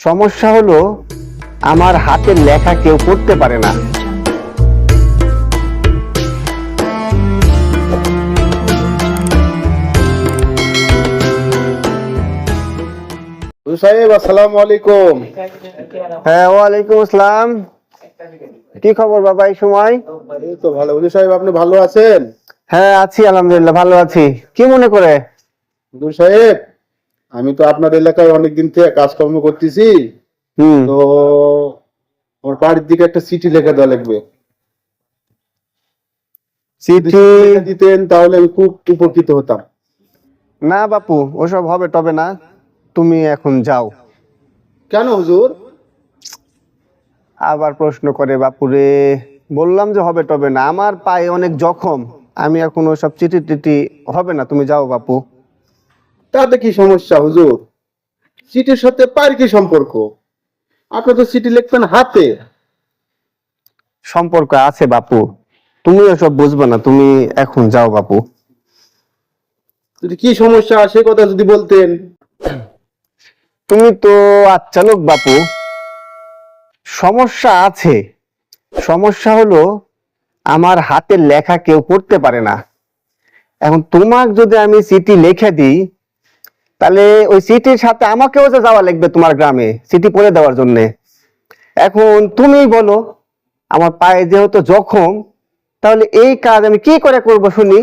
সমস্যা হলো আমার হাতের লেখা কেউ পড়তে পারে না। সাহেব আসসালামু আলাইকুম। হ্যাঁ ওয়ালাইকুম আসসালাম। কি খবর বাবা এই সময়? এই তো ভালো। হুজুর সাহেব আপনি ভালো আছেন? হ্যাঁ আছি আলহামদুলিল্লাহ ভালো আছি। কি মনে করে? হুজুর সাহেব আমি তো আপনার এলাকায় অনেকদিন থেকে কাজকর্ম করতেছি। তো ওর বাড়ির দিকে একটা চিঠি লেখা দেওয়া লাগবে। চিঠি দিতেন তাহলে আমি খুব উপকৃত হতাম। না বাপু ওসব হবে তবে না। তুমি এখন যাও। কেন হুজুর? আবার প্রশ্ন করে বাপুরে বললাম যে হবে তবে না। আমার পায়ে অনেক জখম। আমি এখন ওসব চিঠি টিটি হবে না। তুমি যাও বাপু। তাতে কি সমস্যা হুজুর? চিঠির সাথে পায়ের কি সম্পর্ক? আপনি তো চিঠি লিখবেন হাতে। সম্পর্ক আছে বাপু। তুমি ওসব বুঝবে না তুমি এখন যাও বাপু। যদি কি সমস্যা সে কথা যদি বলতেন। তুমি তো আচ্ছা লোক বাপু। সমস্যা আছে। সমস্যা হলো আমার হাতের লেখা কেউ পড়তে পারে না। এখন তোমাক যদি আমি চিঠি লিখে দিই তাহলে ওই সিটির সাথে আমাকেও যে যাওয়া লাগবে তোমার গ্রামে, সিটি পরে দেওয়ার জন্য। এখন তুমি বলো, আমার পায়ে যেহেতু জখম, তাহলে এই কাজ আমি কি করে করব শুনি?